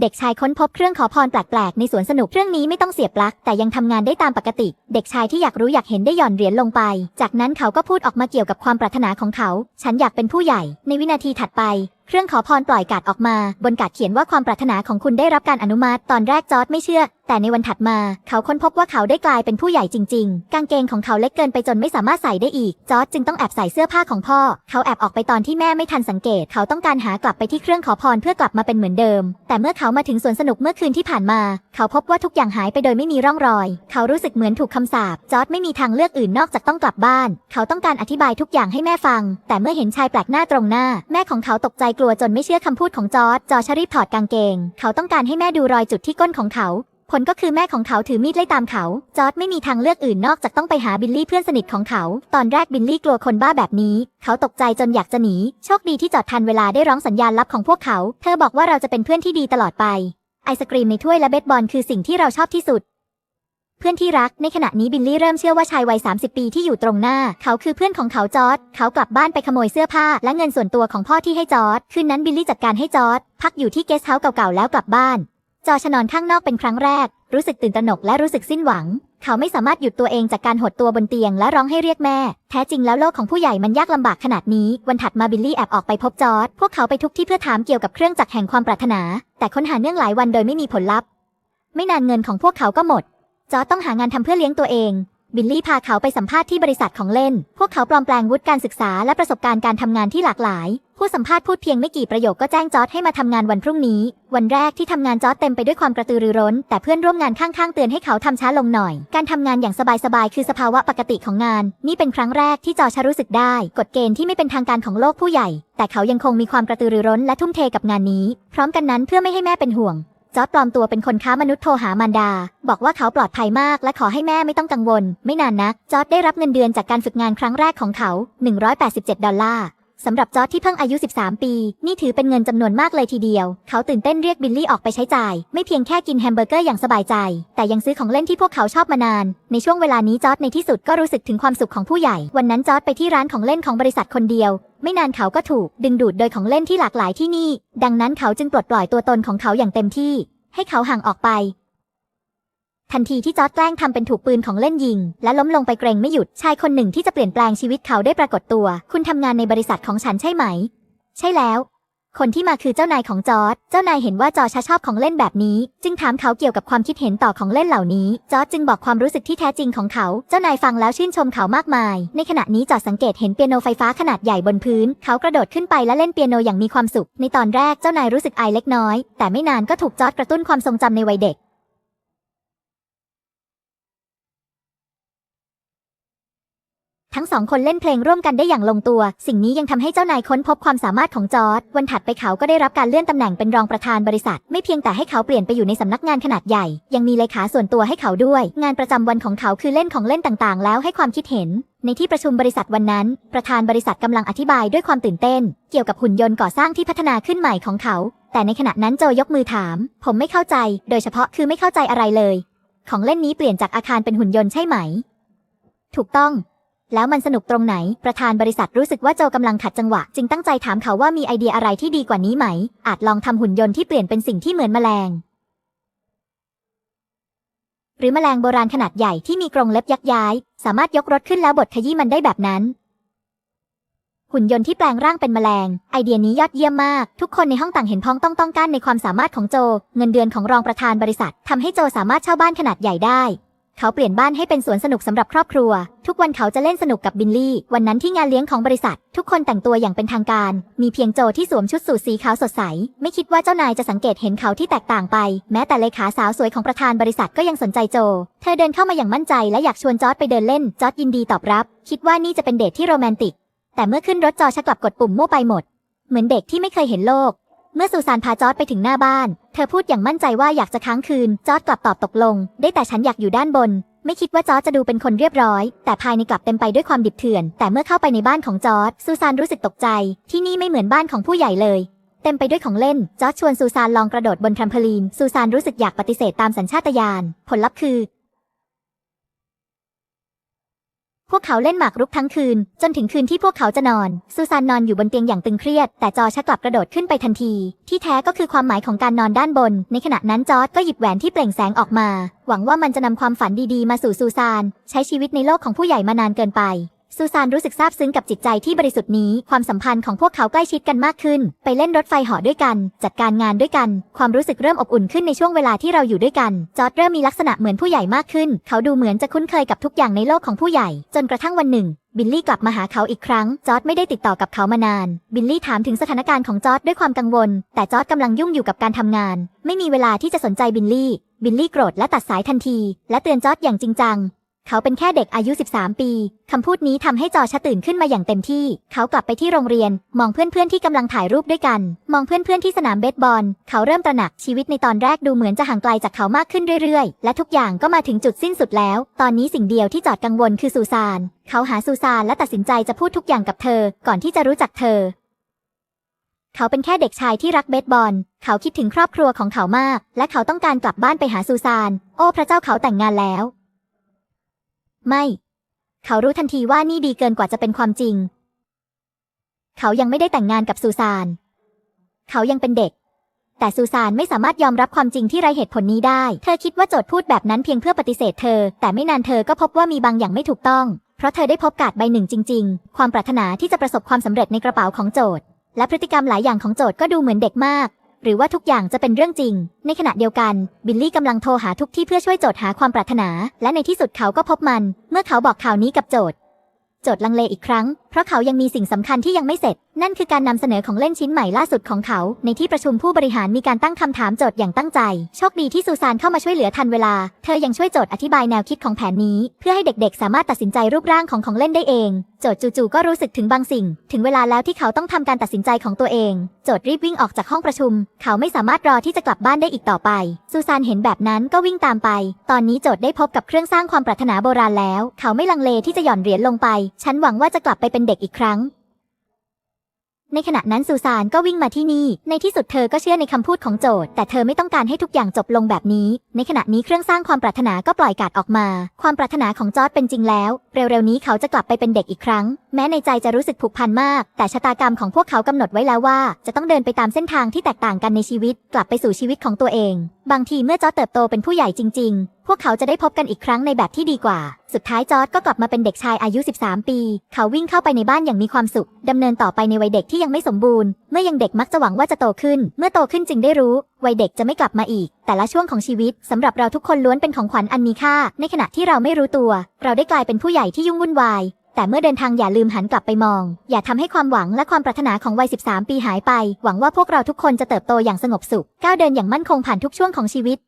เด็กชายค้นพบเครื่องขอพรแปลกๆ ในสวนสนุกเครื่องนี้ไม่ต้องเสียบปลั๊กแต่ยังทำงานได้ตามปกติ เด็กชายที่อยากรู้อยากเห็นได้หย่อนเหรียญลงไป จากนั้นเขาก็พูดออกมาเกี่ยวกับความปรารถนาของเขา ฉันอยากเป็นผู้ใหญ่ ในวินาทีถัดไป เครื่องขอพรปล่อยกาดออกมา บนกาดเขียนว่าความปรารถนาของคุณได้รับการอนุมัติ ตอนแรกจอร์ดไม่เชื่อ แต่ในวันถัดมา เขาค้นพบว่าเขาได้กลายเป็นผู้ใหญ่จริง ๆ กางเกงของเขาเล็กเกินไปจนไม่สามารถใส่ได้อีก จอร์ดจึงต้องแอบใส่เสื้อผ้าของพ่อ เขาแอบออกไปตอนที่แม่ไม่ทันสังเกต เขาต้องการหากลับไปที่เครื่องขอพรเพื่อกลับมาเป็นเหมือนเดิม แต่เมื่อเขามาถึงสวนสนุกเมื่อคืนที่ผ่านมา เขาพบว่าทุกอย่างหายไปโดยไม่มีร่องรอย เขารู้สึกเหมือนถูกคำสาปจอร์ดไม่มีทางเลือกอื่นนอกจากต้องกลับบ้าน เขาต้องการอธิบายทุกอย่างให้แม่ฟัง แต่เมื่อเห็นชายแปลกหน้าตรงหน้า แม่ของเขาตกใจกลัวจนไม่เชื่อคำพูดของจอร์ดจอร์จรีบถอดกางเกง เขาต้องการให้แม่ดูรอยจุดที่ก้นของเขา ผลก็คือแม่ของเขาถือมีดไล่ตามเขา จอร์ดไม่มีทางเลือกอื่นนอกจากต้องไปหาบิลลี่เพื่อนสนิทของเขา ตอนแรกบิลลี่กลัวคนบ้าแบบนี้ เขาตกใจจนอยากจะหนี โชคดีที่จอดทันเวลาได้ร้องสัญญาณลับของพวกเขา เธอบอกว่าเราจะเป็นเพื่อนที่ดีตลอดไป ไอศกรีมในถ้วยและเบสบอลคือสิ่งที่เราชอบที่สุด เพื่อนที่รักในขณะนี้บิลลี่เริ่มเชื่อว่าชายวัย 30 ปีที่อยู่ตรงหน้า เขาคือเพื่อนของเขาจอร์ดเขากลับบ้านไปขโมยเสื้อผ้า และเงินส่วนตัวของพ่อที่ให้จอร์ดคืนนั้นบิลลี่จัดการให้จอร์ดพักอยู่ที่เกสต์เฮาส์เก่าๆแล้วกลับบ้าน จอร์จนอนข้างนอกเป็นครั้งแรก รู้สึกตื่นตระหนกและรู้สึกสิ้นหวัง เขาไม่สามารถหยุดตัวเองจากการหดตัวบนเตียงและร้องให้เรียกแม่ แท้จริงแล้วโลกของผู้ใหญ่มันยากลำบากขนาดนี้ วันถัดมาบิลลี่แอบออกไปพบจอร์ดพวกเขาไปทุกที่เพื่อถามเกี่ยวกับเครื่องจักรแห่งความปรารถนา แต่ค้นหาเนื่องหลายวันโดยไม่มีผลลัพธ์ ไม่นานเงินของพวกเขาก็หมด จอร์จต้องหางานทำเพื่อเลี้ยงตัวเอง บิลลี่พาเขาไปสัมภาษณ์ที่บริษัทของเล่น พวกเขาปลอมแปลงวุฒิการศึกษาและประสบการณ์การทำงานที่หลากหลาย ผู้สัมภาษณ์พูดเพียงไม่กี่ประโยคก็แจ้งจอร์จให้มาทำงานวันพรุ่งนี้ วันแรกที่ทำงานจอร์จเต็มไปด้วยความกระตือรือร้น แต่เพื่อนร่วมงานข้างๆเตือนให้เขาทำช้าลงหน่อย การทำงานอย่างสบายๆคือสภาวะปกติของงาน นี่เป็นครั้งแรกที่จอร์จรู้สึกได้ กฎเกณฑ์ที่ไม่เป็นทางการของโลกผู้ใหญ่ แต่เขายังคงมีความกระตือรือร้นและทุ่มเทกับงานนี้ พร้อมกันนั้นเพื่อไม่ให้แม่เป็นห่วง จอร์ดปลอมตัวเป็นคนค้ามนุษย์โทรหามารดา บอกว่าเขาปลอดภัยมากและขอให้แม่ไม่ต้องกังวล ไม่นานนัก จอร์ดได้รับเงินเดือนจากการฝึกงานครั้งแรกของเขา 187 ดอลลาร์ สำหรับจอร์ดที่เพิ่งอายุ 13 ปี นี่ถือเป็นเงินจำนวนมากเลยทีเดียว เขาตื่นเต้นเรียกบิลลี่ออกไปใช้จ่าย ไม่เพียงแค่กินแฮมเบอร์เกอร์อย่างสบายใจ แต่ยังซื้อของเล่นที่พวกเขาชอบมานาน ในช่วงเวลานี้จอร์ดในที่สุดก็รู้สึกถึงความสุขของผู้ใหญ่ วันนั้นจอร์ดไปที่ร้านของเล่นของบริษัทคนเดียว ไม่นานเขาก็ถูก ดึงดูดโดยของเล่นที่หลากหลายที่นี่ ดังนั้นเขาจึงปลดปล่อยตัวตนของเขาอย่างเต็มที่ ให้เขาห่างออกไป ทันทีที่จอร์ดแกล้งทำเป็นถูกปืนของเล่นยิง และล้มลงไปเกรงไม่หยุดชายคนหนึ่งที่จะเปลี่ยนแปลงชีวิตเขาได้ปรากฏตัว คุณทำงานในบริษัทของฉันใช่ไหม ใช่แล้ว คนที่มาคือเจ้านายของจอร์ดเจ้านายเห็นว่าจอร์จชอบของเล่นแบบนี้ จึงถามเขาเกี่ยวกับความคิดเห็นต่อของเล่นเหล่านี้ จอร์จจึงบอกความรู้สึกที่แท้จริงของเขา เจ้านายฟังแล้วชื่นชมเขามากมาย ในขณะนี้จอร์จสังเกตเห็นเปียโนไฟฟ้าขนาดใหญ่บนพื้น เขากระโดดขึ้นไปและเล่นเปียโนอย่างมีความสุข ในตอนแรกเจ้านายรู้สึกอายเล็กน้อย แต่ไม่นานก็ถูกจอร์จกระตุ้นความทรงจำในวัยเด็ก ทั้งสองคนเล่นเพลงร่วมกันได้อย่างลงตัว สิ่งนี้ยังทำให้เจ้านายค้นพบความสามารถของจอร์ดวันถัดไปเขาก็ได้รับการเลื่อนตำแหน่งเป็นรองประธานบริษัท ไม่เพียงแต่ให้เขาเปลี่ยนไปอยู่ในสำนักงานขนาดใหญ่ ยังมีเลขาส่วนตัวให้เขาด้วย งานประจำวันของเขาคือเล่นของเล่นต่างๆ แล้วให้ความคิดเห็น ในที่ประชุมบริษัทวันนั้น ประธานบริษัทกำลังอธิบายด้วยความตื่นเต้น เกี่ยวกับหุ่นยนต์ก่อสร้างที่พัฒนาขึ้นใหม่ของเขา แต่ในขณะนั้นโจยกมือถาม ผมไม่เข้าใจ โดยเฉพาะคือไม่เข้าใจอะไรเลย ของเล่นนี้เปลี่ยนจากอาคารเป็นหุ่นยนต์ใช่ไหม ถูกต้อง แล้วมันสนุกตรงไหน ประธานบริษัทรู้สึกว่าโจกำลังขัดจังหวะ จึงตั้งใจถามเขาว่ามีไอเดียอะไรที่ดีกว่านี้ไหม อาจลองทำหุ่นยนต์ที่เปลี่ยนเป็นสิ่งที่เหมือนแมลง หรือแมลงโบราณขนาดใหญ่ที่มีกรงเล็บยักย้าย สามารถยกรถขึ้นแล้วบดขยี้มันได้แบบนั้น หุ่นยนต์ที่แปลงร่างเป็นแมลง ไอเดียนี้ยอดเยี่ยมมาก ทุกคนในห้องต่างเห็นพ้องต้องต้องกันในความสามารถของโจ เงินเดือนของรองประธานบริษัททำให้โจสามารถเช่าบ้านขนาดใหญ่ได้ เขาเปลี่ยนบ้านให้เป็นสวนสนุกสำหรับครอบครัว ทุกวันเขาจะเล่นสนุกกับบิลลี่ วันนั้นที่งานเลี้ยงของบริษัท ทุกคนแต่งตัวอย่างเป็นทางการ มีเพียงโจที่สวมชุดสูทสีขาวสดใส ไม่คิดว่าเจ้านายจะสังเกตเห็นเขาที่แตกต่างไป แม้แต่เลขาสาวสวยของประธานบริษัทก็ยังสนใจโจ เธอเดินเข้ามาอย่างมั่นใจและอยากชวนจอร์ดไปเดินเล่น จอร์ดยินดีตอบรับ คิดว่านี่จะเป็นเดทที่โรแมนติก แต่เมื่อขึ้นรถจอชักกลับกดปุ่มมั่วไปหมด เหมือนเด็กที่ไม่เคยเห็นโลก เมื่อซูซานพาจอร์ดไปถึงหน้าบ้าน เธอพูดอย่างมั่นใจว่าอยากจะค้างคืน จอร์ดกลับตอบตกลง ได้แต่ฉันอยากอยู่ด้านบน ไม่คิดว่าจอร์จจะดูเป็นคนเรียบร้อย แต่ภายในกลับเต็มไปด้วยความดิบเถื่อน แต่เมื่อเข้าไปในบ้านของจอร์จซูซานรู้สึกตกใจ ที่นี่ไม่เหมือนบ้านของผู้ใหญ่เลย เต็มไปด้วยของเล่น จอร์จชวนซูซานลองกระโดดบนแทรมโพลีน ซูซานรู้สึกอยากปฏิเสธตามสัญชาตญาณ ผลลัพธ์คือ พวกเขาเล่นหมากรุกทั้งคืน จนถึงคืนที่พวกเขาจะนอน ซูซานนอนอยู่บนเตียงอย่างตึงเครียด แต่จอร์จกลับกระโดดขึ้นไปทันที ที่แท้ก็คือความหมายของการนอนด้านบน ในขณะนั้นจอร์ดก็หยิบแหวนที่เปล่งแสงออกมา หวังว่ามันจะนำความฝันดีๆ มาสู่ซูซาน ใช้ชีวิตในโลกของผู้ใหญ่มานานเกินไป ซูซานรู้สึกซาบซึ้งกับจิตใจที่บริสุทธิ์นี้ ความสัมพันธ์ของพวกเขาใกล้ชิดกันมากขึ้น ไปเล่นรถไฟหาะด้วยกัน จัดการงานด้วยกัน ความรู้สึกเริ่มอบอุ่นขึ้นในช่วงเวลาที่เราอยู่ด้วยกัน จอร์ดเริ่มมีลักษณะเหมือนผู้ใหญ่มากขึ้น เขาดูเหมือนจะคุ้นเคยกับทุกอย่างในโลกของผู้ใหญ่ จนกระทั่งวันหนึ่ง บิลลี่กลับมาหาเขาอีกครั้ง จอร์ดไม่ได้ติดต่อกับเขามานาน บิลลี่ถามถึงสถานการณ์ของจอร์ดด้วยความกังวล แต่จอร์ดกำลังยุ่งอยู่กับการทำงาน ไม่มีเวลาที่จะสนใจบิลลี่ บิลลี่โกรธและตัดสายทันที และเตือนจอร์ดอย่างจริงจัง เขาเป็นแค่เด็กอายุ 13 ปี คำพูดนี้ทำให้จอชะตื่นขึ้นมาอย่างเต็มที่ เขากลับไปที่โรงเรียน มองเพื่อนๆที่กำลังถ่ายรูปด้วยกัน มองเพื่อนๆที่สนามเบสบอล เขาเริ่มตระหนักชีวิตในตอนแรกดูเหมือนจะห่างไกลจากเขามากขึ้นเรื่อยๆ และทุกอย่างก็มาถึงจุดสิ้นสุดแล้ว ตอนนี้สิ่งเดียวที่จอดกังวลคือซูซาน เขาหาซูซานและตัดสินใจจะพูดทุกอย่างกับเธอ ก่อนที่จะรู้จักเธอเขาเป็นแค่เด็กชายที่รักเบสบอล เขาคิดถึงครอบครัวของเขามาก และเขาต้องการกลับบ้านไปหาซูซาน โอ้พระเจ้าเขาแต่งงานแล้ว ไม่ เขารู้ทันทีว่านี่ดีเกินกว่าจะเป็นความจริง เขายังไม่ได้แต่งงานกับซูซาน เขายังเป็นเด็ก แต่ซูซานไม่สามารถยอมรับความจริงที่ไรเหตุผลนี้ได้ เธอคิดว่าโจทย์พูดแบบนั้นเพียงเพื่อปฏิเสธเธอ แต่ไม่นานเธอก็พบว่ามีบางอย่างไม่ถูกต้อง เพราะเธอได้พบการ์ดใบหนึ่งจริง ๆ ความปรารถนาที่จะประสบความสำเร็จในกระเป๋าของโจทย์และพฤติกรรมหลายอย่างของโจทย์ก็ดูเหมือนเด็กมาก หรือว่าทุกอย่างจะเป็นเรื่องจริง ในขณะเดียวกัน บิลลี่กำลังโทรหาทุกที่เพื่อช่วยโจทย์หาความปรารถนา และในที่สุดเขาก็พบมัน เมื่อเขาบอกข่าวนี้กับโจทย์ โจทย์ลังเลอีกครั้ง เพราะเขายังมีสิ่งสำคัญที่ยังไม่เสร็จ นั่นคือการนำเสนอของเล่นชิ้นใหม่ล่าสุดของเขา ในที่ประชุมผู้บริหารมีการตั้งคำถามโจทย์อย่างตั้งใจ โชคดีที่ซูซานเข้ามาช่วยเหลือทันเวลา เธอยังช่วยโจทย์อธิบายแนวคิดของแผนนี้ เพื่อให้เด็กๆ สามารถตัดสินใจรูปร่างของของเล่นได้เอง โจทย์จู่ๆก็รู้สึกถึงบางสิ่ง ถึงเวลาแล้วที่เขาต้องทำการตัดสินใจของตัวเอง โจทย์รีบวิ่งออกจากห้องประชุม เขาไม่สามารถรอที่จะกลับบ้านได้อีกต่อไป ซูซานเห็นแบบนั้นก็วิ่งตามไป ตอนนี้โจทย์ได้พบกับเครื่องสร้างความปรารถนาโบราณแล้ว เขาไม่ลังเลที่จะหย่อนเหรียญลงไป ฉันหวังว่าจะกลับไปเป็นเด็กอีกครั้ง ในขณะนั้นซูซานก็วิ่งมาที่นี่ ในที่สุดเธอก็เชื่อในคำพูดของโจทย์ แต่เธอไม่ต้องการให้ทุกอย่างจบลงแบบนี้ ในขณะนี้เครื่องสร้างความปรารถนาก็ปล่อยกาดออกมา ความปรารถนาของจอร์ดเป็นจริงแล้วเร็วๆนี้เขาจะกลับไปเป็นเด็กอีกครั้ง แม้ในใจจะรู้สึกผูกพันมาก แต่ชะตากรรมของพวกเขากำหนดไว้แล้วว่า จะต้องเดินไปตามเส้นทางที่แตกต่างกันในชีวิต กลับไปสู่ชีวิตของตัวเอง บางทีเมื่อจอร์ดเติบโตเป็นผู้ใหญ่จริง ๆ พวกเขาจะได้พบกันอีกครั้งในแบบที่ดีกว่า สุดท้ายจอร์ดก็กลับมาเป็นเด็กชายอายุ 13 ปี เขาวิ่งเข้าไปในบ้านอย่างมีความสุขดำเนินต่อไปในวัยเด็กที่ยังไม่สมบูรณ์ เมื่อยังเด็กมักจะหวังว่าจะโตขึ้น เมื่อโตขึ้นจึงได้รู้ วัยเด็กจะไม่กลับมาอีก แต่ละช่วงของชีวิตสำหรับเราทุกคนล้วนเป็นของขวัญอันมีค่า ในขณะที่เราไม่รู้ตัว เราได้กลายเป็นผู้ใหญ่ที่ยุ่งวุ่นวาย แต่เมื่อเดินทางอย่าลืมหันกลับไปมอง อย่าทำให้ความหวังและความปรารถนาของวัย 13 ปีหายไป หวังว่าพวกเราทุกคนจะเติบโตอย่างสงบสุข ก้าวเดินอย่างมั่นคงผ่านทุกช่วงของชีวิต